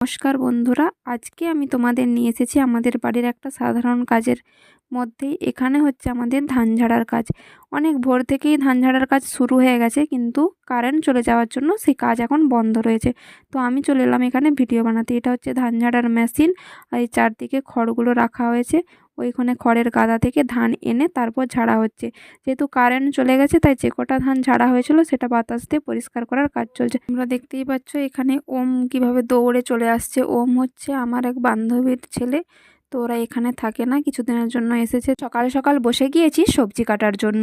নমস্কার বন্ধুরা, আজকে আমি তোমাদের নিয়ে এসেছি আমাদের বাড়ির একটা সাধারণ কাজের মধ্যেই। এখানে হচ্ছে আমাদের ধান ঝাড়ার কাজ। অনেক ভোর থেকেই ধান ঝাড়ার কাজ শুরু হয়ে গেছে, কিন্তু কারেন্ট চলে যাওয়ার জন্য সেই কাজ এখন বন্ধ রয়েছে। তো আমি চলে এলাম এখানে ভিডিও বানাতে। এটা হচ্ছে ধান ঝাড়ার মেশিন আর এই চারদিকে খড়গুলো রাখা হয়েছে। ওইখানে খড়ের গাদা থেকে ধান এনে তারপর ঝাড়া হচ্ছে। যেহেতু কারেন্ট চলে গেছে, তাই যে কটা ধান ঝাড়া হয়েছিল সেটা বাতাস দিয়ে পরিষ্কার করার কাজ চলছে। তোমরা দেখতেই পাচ্ছ এখানে ওম কীভাবে দৌড়ে চলে আসছে। ওম হচ্ছে আমার এক বান্ধবীর ছেলে। তো ওরা এখানে থাকে না, কিছুদিনের জন্য এসেছে। সকাল সকাল বসে গিয়েছি সবজি কাটার জন্য।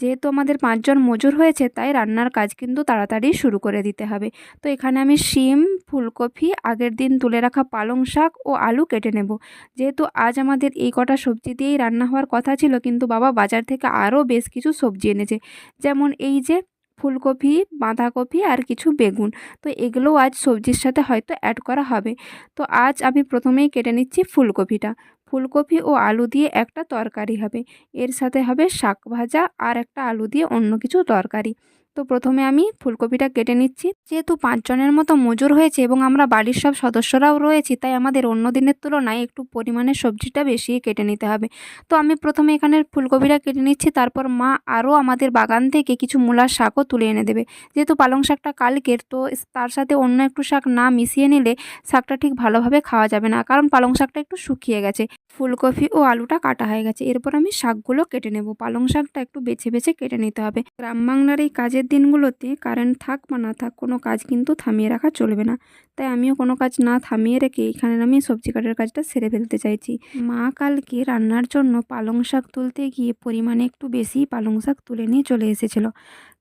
যেহেতু আমাদের পাঁচজন মজুর হয়েছে, তাই রান্নার কাজ কিন্তু তাড়াতাড়ি শুরু করে দিতে হবে। তো এখানে আমি শিম, ফুলকপি, আগের দিন তুলে রাখা পালং শাক ও আলু কেটে নেব। যেহেতু আজ আমাদের এই কটা সবজি দিয়েই রান্না হওয়ার কথা ছিল, কিন্তু বাবা বাজার থেকে আরও বেশ কিছু সবজি এনেছে। যেমন এই যে ফুলকপি, বাঁধাকপি আর কিছু বেগুন। তো এগুলোও আজ সবজির সাথে হয়তো অ্যাড করা হবে। তো আজ আমি প্রথমেই কেটে নিচ্ছি ফুলকপিটা। ফুলকপি ও আলু দিয়ে একটা তরকারি হবে। এর সাথে হবে শাক ভাজা আর একটা আলু দিয়ে অন্য কিছু তরকারি। তো প্রথমে আমি ফুলকপিটা কেটে নিচ্ছি। যেহেতু পাঁচজনের মতো মজুর হয়েছে এবং আমরা বাড়ির সব সদস্যরাও রয়েছি, তাই আমাদের অন্য দিনের তুলনায় একটু পরিমাণে সবজিটা বেশি কেটে নিতে হবে। তো আমি প্রথমে এখানে ফুলকপিটা কেটে নিচ্ছি, তারপর মা আরও আমাদের বাগান থেকে কিছু মূলার শাকও তুলে এনে দেবে। যেহেতু পালং শাকটা কালকের, তো তার সাথে অন্য একটু শাক না মিশিয়ে নিলে শাকটা ঠিক ভালোভাবে খাওয়া যাবে না, কারণ পালং শাকটা একটু শুকিয়ে গেছে। ফুলকপি ও আলুটা কাটা হয়ে গেছে। এরপর আমি শাকগুলো কেটে নেব। পালং শাকটা একটু বেছে বেছে কেটে নিতে হবে। গ্রাম বাংলার এই কাজের দিনগুলোতে কারেন্ট থাক বা না থাক, কোনো কাজ কিন্তু থামিয়ে রাখা চলবে না। তাই আমিও কোনো কাজ না থামিয়ে রেখে এখানে আমি সবজি কাটার কাজটা সেরে ফেলতে চাইছি। মা কালকে রান্নার জন্য পালং শাক তুলতে গিয়ে পরিমাণে একটু বেশি পালং শাক তুলে নিয়ে চলে এসেছিল।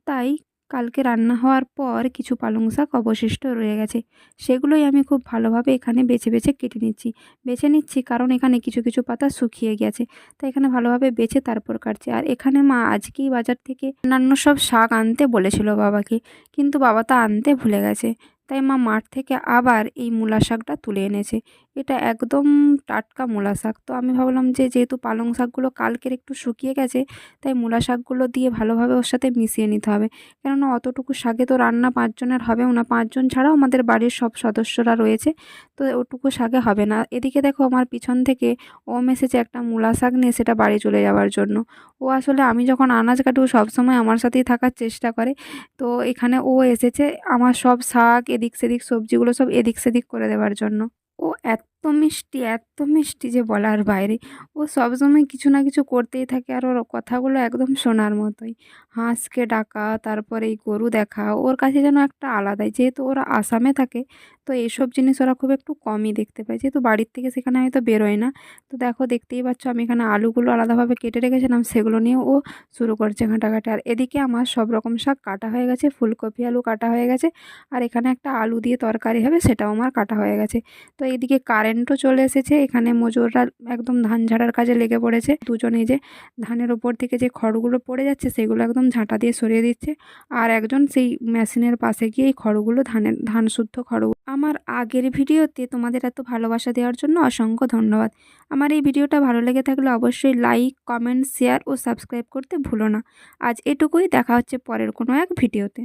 তাই কালকে রান্না হওয়ার পর কিছু পালং শাক অবশিষ্ট রয়ে গেছে। সেগুলোই আমি খুব ভালোভাবে এখানে বেছে বেছে কেটে নিচ্ছি। বেছে নিচ্ছি কারণ এখানে কিছু কিছু পাতা শুকিয়ে গেছে, তাই এখানে ভালোভাবে বেছে তারপর কাটছি। আর এখানে মা আজকেই বাজার থেকে অন্যান্য সব শাক আনতে বলেছিল বাবাকে, কিন্তু বাবা তা আনতে ভুলে গেছে। তাই মা মাঠ থেকে আবার এই মূলা শাকটা তুলে এনেছে। এটা একদম টাটকা মূলা শাক। তো আমি ভাবলাম যে যেহেতু পালং শাকগুলো কালকের একটু শুকিয়ে গেছে, তাই মূলা শাকগুলো দিয়ে ভালোভাবে ওর সাথে মিশিয়ে নিতে হবে। কেননা অতটুকু শাকে তো রান্না পাঁচজনের হবেও না। পাঁচজন ছাড়াও আমাদের বাড়ির সব সদস্যরা রয়েছে, তো ওটুকু শাকে হবে না। এদিকে দেখো আমার পিছন থেকে ওম এসেছে একটা মূলা শাক নিয়ে সেটা বাড়ি চলে যাওয়ার জন্য। ও আসলে আমি যখন আনাজ কাটি সবসময় আমার সাথেই থাকার চেষ্টা করে। তো এখানে ও এসেছে, আমার সব শাক এদিক সেদিক সবজিগুলো সব এদিক সেদিক করে দেওয়ার জন্য। ও এত মিষ্টি, এত মিষ্টি যে বলার বাইরে। ও সবসময় কিছু না কিছু করতেই থাকে আর ওর কথাগুলো একদম শোনার মতোই। হাঁসকে ডাকা, তারপরে এই গরু দেখা, ওর কাছে যেন একটা আলাদাই, যেহেতু ওরা আসামে থাকে, তো এইসব জিনিস ওরা খুব একটু কমই দেখতে পায়। যেহেতু বাড়ির থেকে সেখানে হয়তো বেরোয় না, তো দেখো দেখতেই পাচ্ছ আমি এখানে আলুগুলো আলাদাভাবে কেটে রেখেছিলাম, সেগুলো নিয়ে ও শুরু করছে ঘাঁটাঘাঁটি। আর এদিকে আমার সব রকম শাক কাটা হয়ে গেছে, ফুলকপি আলু কাটা হয়ে গেছে, আর এখানে একটা আলু দিয়ে তরকারি হবে, সেটাও আমার কাটা হয়ে গেছে। তো এদিকে এইদিকে কারেন্টও চলে এসেছে। এখানে মজুররা একদম ধান ঝাড়ার কাজে লেগে পড়েছে। দুজনে যে ধানের ওপর থেকে যে খড়গুলো পড়ে যাচ্ছে, সেগুলো একদম ঝাঁটা দিয়ে সরিয়ে দিচ্ছে। আর একজন সেই মেশিনের পাশে গিয়ে এই খড়গুলো ধানের, ধান শুদ্ধ খড় আমার আগের ভিডিওতে তোমাদের এত ভালোবাসা দেওয়ার জন্য অসংখ্য ধন্যবাদ। আমার এই ভিডিওটা ভালো লেগে থাকলে অবশ্যই লাইক কমেন্ট শেয়ার ও সাবস্ক্রাইব করতে ভুলো না। আজ এটুকুই, দেখা হচ্ছে পরের কোনো এক ভিডিওতে।